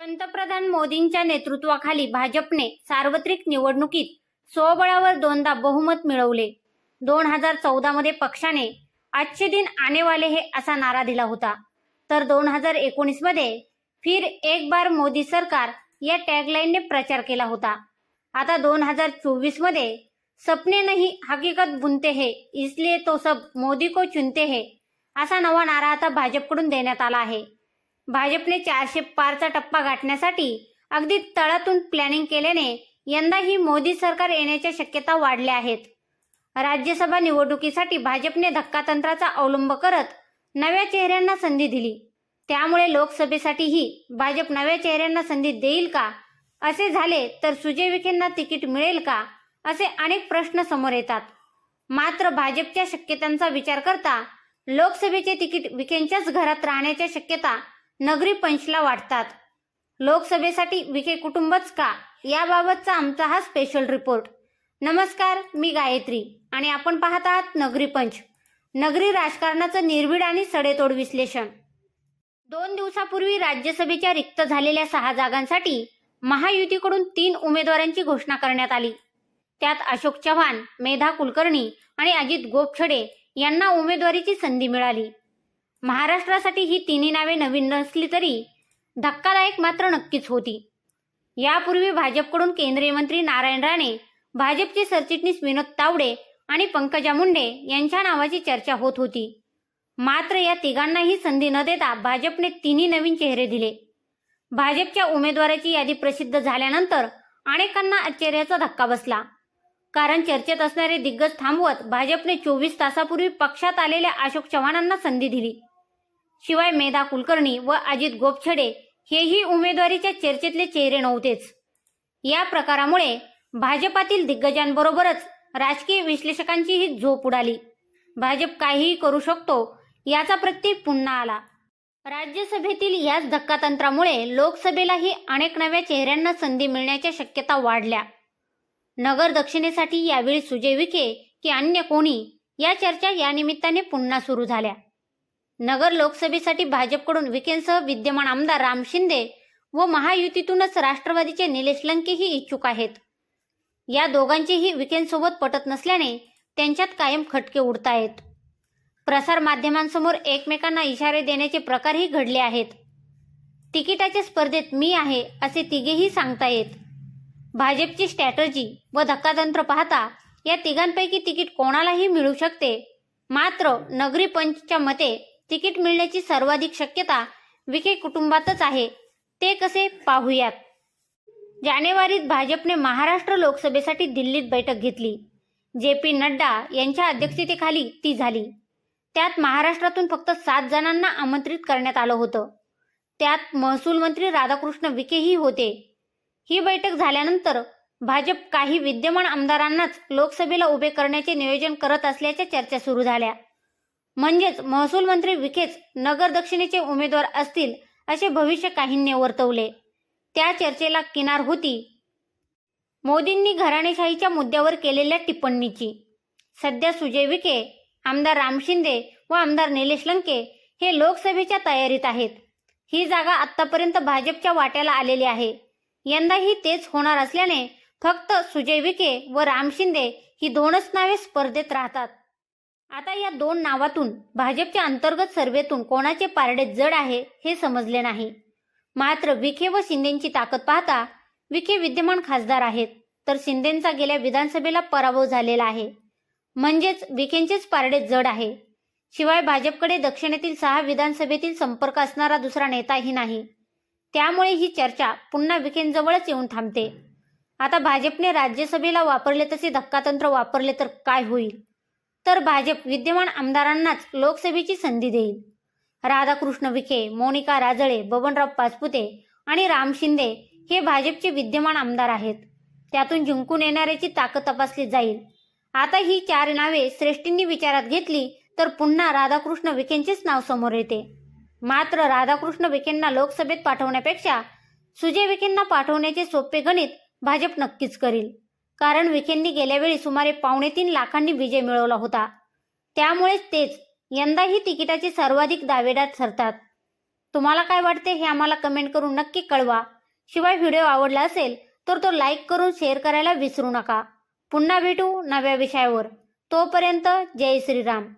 पंतप्रधान मोदींच्या नेतृत्वाखाली भाजपने सार्वत्रिक निवडणुकीत स्वबळावर दोनदा बहुमत मिळवले. दोन हजार चौदा मध्ये पक्षाने आजचे दिन आने वाले हे असा नारा दिला होता. तर दोन हजार एकोणीसमध्ये फिर एक बार मोदी सरकार या टॅगलाईनने प्रचार केला होता. आता दोन हजार चोवीसमध्ये सपने नहीं हकीकत बुनते हे. इसलिए तो सब मोदी को चुनते हे. असा नवा नारा आता भाजपकडून देण्यात आला आहे. भाजपने चारशे पारचा टप्पा गाठण्यासाठी अगदी तळातून प्लॅनिंग केल्याने यंदाही मोदी सरकार येण्याच्या शक्यता वाढल्या आहेत. राज्यसभा निवडणुकीसाठी भाजपने धक्कातंत्राचा अवलंब करत नव्या चेहऱ्यांना संधी दिली. त्यामुळे लोकसभेसाठीही भाजप नव्या चेहऱ्यांना संधी देईल का? असे झाले तर सुजय विखेंना तिकीट मिळेल का? असे अनेक प्रश्न समोर येतात. मात्र भाजपच्या शक्यतांचा विचार करता लोकसभेचे तिकीट विखेंच्याच घरात राहण्याच्या शक्यता नगरी पंचला वाटतात लोकसभेसाठी विखे कुटुंबच का? याबाबतचा आमचा हा स्पेशल रिपोर्ट नमस्कार मी गायत्री आणि आपण पाहत आहात नगरी पंच. नगरी राजकारणाचं निर्भीड आणि सडेतोड विश्लेषण. दोन दिवसापूर्वी राज्यसभेच्या रिक्त झालेल्या सहा जागांसाठी महायुतीकडून तीन उमेदवारांची घोषणा करण्यात आली. त्यात अशोक चव्हाण मेधा कुलकर्णी आणि अजित गोपछडे यांना उमेदवारीची संधी मिळाली. महाराष्ट्रासाठी ही तिन्ही नावे नवीन नसली तरी धक्कादायक मात्र नक्कीच होती. यापूर्वी भाजपकडून केंद्रीय मंत्री नारायण राणे भाजपचे सरचिटणीस विनोद तावडे आणि पंकजा मुंडे यांच्या नावाची चर्चा होत होती. मात्र या तिघांनाही संधी न देता भाजपने तिन्ही नवीन चेहरे दिले. भाजपच्या उमेदवाराची यादी प्रसिद्ध झाल्यानंतर अनेकांना आश्चर्याचा धक्का बसला. कारण चर्चेत असणारे दिग्गज थांबवत भाजपने चोवीस तासापूर्वी पक्षात आलेल्या अशोक चव्हाणांना संधी दिली. शिवाय मेधा कुलकर्णी व अजित गोपछडे हेही उमेदवारीच्या चर्चेतले चेहरे नव्हतेच. या प्रकारामुळे भाजपातील दिग्गजांबरोबरच राजकीय विश्लेषकांचीही झोप उडाली. भाजप काहीही करू शकतो याचा प्रत्यय पुन्हा आला. राज्यसभेतील याच धक्कातंत्रामुळे लोकसभेलाही अनेक नव्या चेहऱ्यांना संधी मिळण्याच्या शक्यता वाढल्या. नगर दक्षिणेसाठी यावेळी सुजय विखे की अन्य कोणी या चर्चा या निमित्ताने पुन्हा सुरू झाल्या. नगर लोकसभेसाठी भाजपकडून विखेंसह विद्यमान आमदार राम शिंदे व महायुतीतूनच राष्ट्रवादीचे निलेश लंकेही इच्छुक आहेत. या दोघांचेही विखेंसोबत पटत नसल्याने त्यांच्यात कायम खटके उडतायत. प्रसार माध्यमांसमोर एकमेकांना इशारे देण्याचे प्रकारही घडले आहेत. तिकिटाच्या स्पर्धेत मी आहे असे तिघेही सांगतायत. भाजपची स्ट्रॅटर्जी व धक्कातंत्र पाहता या तिघांपैकी तिकीट कोणालाही मिळू शकते? मात्र नगरी पंचच्या मते तिकीट मिळण्याची सर्वाधिक शक्यता विखे कुटुंबातच आहे. ते कसे पाहूयात? जानेवारीत भाजपने महाराष्ट्र लोकसभेसाठी दिल्लीत बैठक घेतली. जे पी नड्डा यांच्या अध्यक्षतेखाली ती झाली. त्यात महाराष्ट्रातून फक्त सात जणांना आमंत्रित करण्यात आलं होतं. त्यात महसूल मंत्री राधाकृष्ण विखेही होते. ही बैठक झाल्यानंतर भाजप काही विद्यमान आमदारांनाच लोकसभेला उभे करण्याचे नियोजन करत असल्याच्या चर्चा सुरू झाल्या. म्हणजेच महसूल मंत्री विखेच नगर दक्षिणेचे उमेदवार असतील असे भविष्य काहींनी वर्तवले. त्या चर्चेला किनार होती मोदींनी घराणेशाहीच्या मुद्द्यावर केलेल्या टिप्पणीची. सध्या सुजय विखे आमदार राम शिंदे व आमदार निलेश लंके हे लोकसभेच्या तयारीत आहेत. ही जागा आतापर्यंत भाजपच्या वाट्याला आलेली आहे. यंदाही तेच होणार असल्याने फक्त सुजय विखे व राम शिंदे ही दोनच नावे स्पर्धेत राहतात. आता या दोन नावातून भाजपच्या अंतर्गत सर्वेतून कोणाचे पारडे जड आहे हे समजले नाही. मात्र विखे व शिंदेची ताकद पाहता विखे विद्यमान खासदार आहेत तर शिंदेचा गेल्या विधानसभेला पराभव झालेला आहे. म्हणजेच विखेंचेच पारडे जड आहे. शिवाय भाजपकडे दक्षिणेतील सहा विधानसभेतील संपर्क असणारा दुसरा नेताही नाही. त्यामुळे ही चर्चा पुन्हा विखेंजवळच येऊन थांबते. आता भाजपने राज्यसभेला वापरले तसे धक्कातंत्र वापरले तर काय होईल? तर भाजप विद्यमान आमदारांनाच लोकसभेची संधी देईल. राधाकृष्ण विखे मोनिका राजळे बबनराव पाचपुते आणि राम शिंदे हे भाजपचे विद्यमान आमदार आहेत. त्यातून जिंकून येणाऱ्याची ताकद तपासली जाईल. आता ही चार नावे श्रेष्ठींनी विचारात घेतली तर पुन्हा राधाकृष्ण विखेंचेच नाव समोर येते. मात्र राधाकृष्ण विखेंना लोकसभेत पाठवण्यापेक्षा सुजय विखेंना पाठवण्याचे सोपे गणित भाजप नक्कीच करील. कारण विखेंनी गेल्या वेळी सुमारे पावणे तीन लाखांनी विजय मिळवला होता. त्यामुळेच तेच यंदाही तिकिटाचे सर्वाधिक दावेदार ठरतात. तुम्हाला काय वाटते हे आम्हाला कमेंट करून नक्की कळवा. शिवाय व्हिडिओ आवडला असेल तर तो लाईक करून शेअर करायला विसरू नका. पुन्हा भेटू नव्या विषयावर. तोपर्यंत जय श्रीराम.